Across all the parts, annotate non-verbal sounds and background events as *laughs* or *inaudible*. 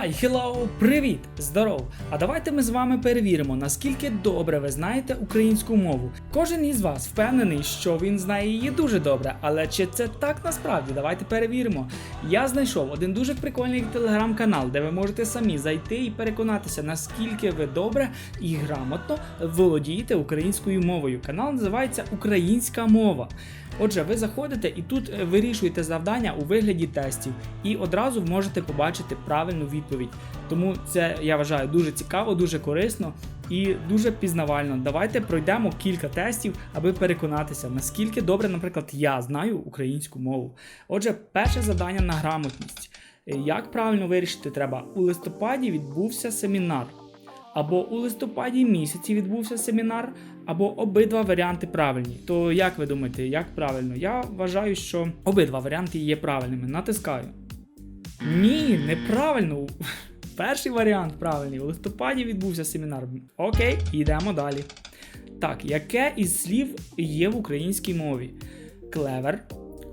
Хай, хеллоу, привіт! Здоров! А давайте ми з вами перевіримо, наскільки добре ви знаєте українську мову. Кожен із вас впевнений, що він знає її дуже добре, але чи це так насправді? Давайте перевіримо. Я знайшов один дуже прикольний телеграм-канал, де ви можете самі зайти і переконатися, наскільки ви добре і грамотно володієте українською мовою. Канал називається Українська мова. Отже, ви заходите і тут е, вирішуєте завдання у вигляді тестів, і одразу можете побачити правильну відповідь. Тому це я вважаю дуже цікаво, дуже корисно і дуже пізнавально. Давайте пройдемо кілька тестів, аби переконатися, наскільки добре, наприклад, я знаю українську мову. Отже, перше завдання на грамотність. Е, Як правильно вирішити треба? У листопаді відбувся семінар. Або у листопаді місяці відбувся семінар, або обидва варіанти правильні. То як ви думаєте, як правильно? Я вважаю, що обидва варіанти є правильними. Натискаю. Ні, неправильно. *laughs* Перший варіант правильний. У листопаді відбувся семінар. Окей, йдемо далі. Так, яке із слів є в українській мові? Клевер,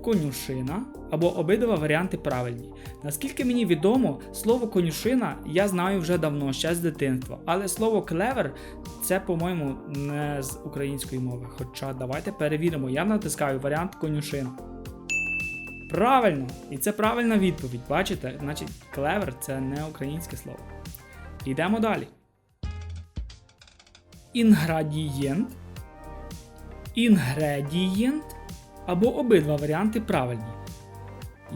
конюшина або обидва варіанти правильні. Наскільки мені відомо, слово конюшина я знаю вже давно, ще з дитинства. Але слово клевер це, по-моєму, не з української мови. Хоча давайте перевіримо. Я натискаю варіант конюшина. Правильно! І це правильна відповідь. Бачите? Значить, клевер це не українське слово. Йдемо далі. Інградієнт. Інгредієнт або обидва варіанти правильні.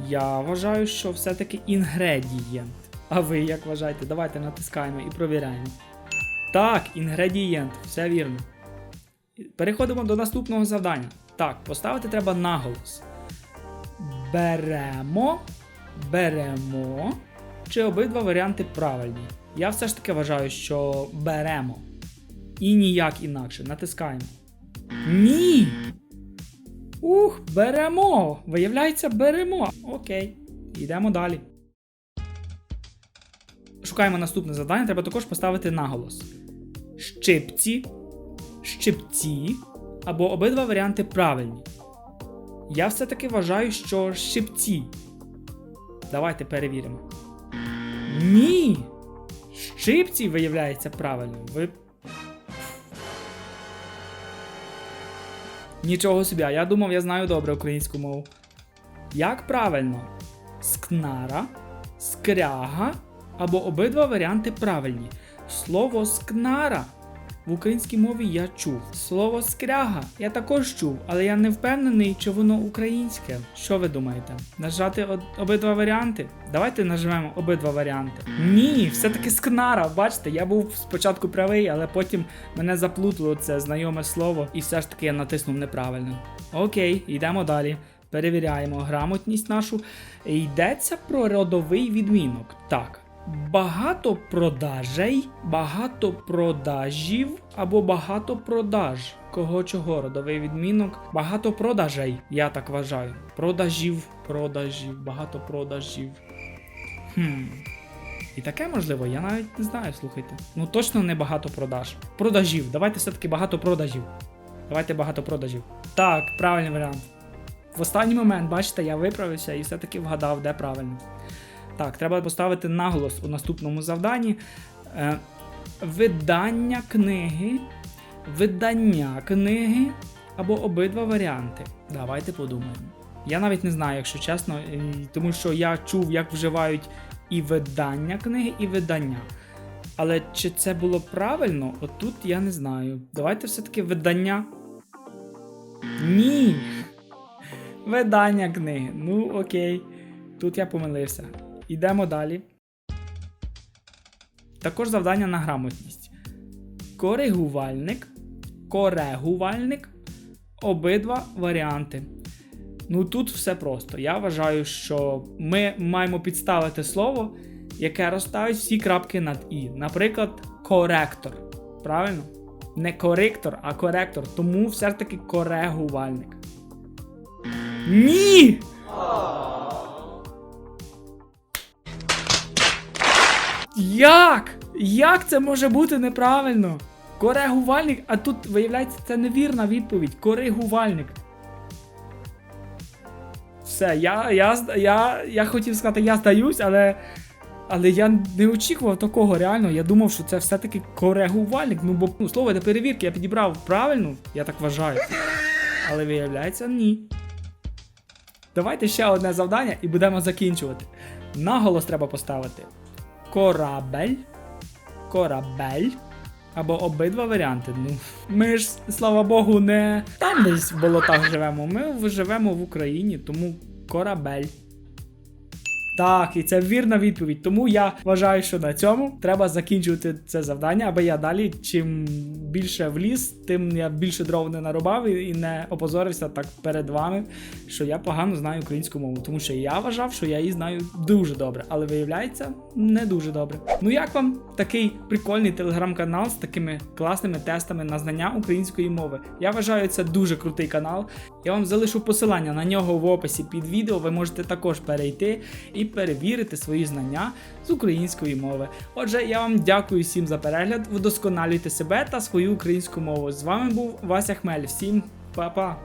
Я вважаю, що все-таки інгредієнт. А ви як вважаєте? Давайте натискаємо і провіряємо. Так, інгредієнт, все вірно. Переходимо до наступного завдання. Так, поставити треба наголос. Беремо, беремо. Чи обидва варіанти правильні? Я все ж таки вважаю, що беремо. І ніяк інакше. Натискаємо. Ні! Ух, беремо! Виявляється, беремо. Окей. Йдемо далі. Шукаємо наступне завдання. Треба також поставити наголос. Щипці, щипці або обидва варіанти правильні. Я все-таки вважаю, що щипці. Давайте перевіримо. Ні! Щипці, виявляється, правильно. Ви Нічого собі, а я думав, я знаю добре українську мову. Як правильно? Скнара, скряга або обидва варіанти правильні. Слово скнара в українській мові я чув. Слово скряга я також чув, але я не впевнений, чи воно українське. Що ви думаєте? Нажати обидва варіанти? Давайте нажмемо обидва варіанти. Ні, все-таки скнара. Бачите, я був спочатку правий, але потім мене заплутало це знайоме слово, і все ж таки я натиснув неправильно. Окей, йдемо далі. Перевіряємо грамотність нашу. Йдеться про родовий відмінок. Так. Багато продажей, багато продажів або багато продаж. Кого чого? Родовий відмінок. Багато продажей, я так вважаю. Продажів, продажів, багато продажів. Хм. І таке можливо, я навіть не знаю, слухайте. Ну точно не багато продаж. Продажів. Давайте все-таки багато продажів. Давайте багато продажів. Так, правильний варіант. В останній момент, бачите, я виправився і все-таки вгадав, де правильно. Так, треба поставити наголос у наступному завданні. Е, видання книги, видання книги або обидва варіанти. Давайте подумаємо. Я навіть не знаю, якщо чесно, тому що я чув, як вживають і видання книги, і видання. Але чи це було правильно, отут я не знаю. Давайте все-таки видання. Ні. Видання книги. Ну, окей. Тут я помилився. Йдемо далі. Також завдання на грамотність. Коригувальник, корегувальник, обидва варіанти. Ну тут все просто. Я вважаю, що ми маємо підставити слово, яке розставить всі крапки над І. Наприклад, коректор. Правильно? Не коректор, а коректор. Тому все ж таки корегувальник. Ні! Як? Як це може бути неправильно? Коригувальник, а тут виявляється, це невірна відповідь. Коригувальник. Все, я, я, я, я хотів сказати, я здаюсь, але Але я не очікував такого реально. Я думав, що це все-таки коригувальник. Ну бо ну, слово для перевірки я підібрав правильно, я так вважаю. Але виявляється, ні. Давайте ще одне завдання і будемо закінчувати. Наголос треба поставити. Корабель. Корабель. Або обидва варіанти. Ну, ми ж, слава Богу, не там десь в болотах живемо. Ми живемо в Україні, тому корабель. Так, і це вірна відповідь. Тому я вважаю, що на цьому треба закінчувати це завдання, аби я далі, чим більше вліз, тим я більше дров не нарубав і не опозорився так перед вами, що я погано знаю українську мову. Тому що я вважав, що я її знаю дуже добре, але виявляється, не дуже добре. Ну як вам такий прикольний телеграм-канал з такими класними тестами на знання української мови? Я вважаю, це дуже крутий канал. Я вам залишу посилання на нього в описі під відео. Ви можете також перейти і перевірити свої знання з української мови. Отже, я вам дякую всім за перегляд. Вдосконалюйте себе та свою українську мову. З вами був Вася Хмель. Всім па-па!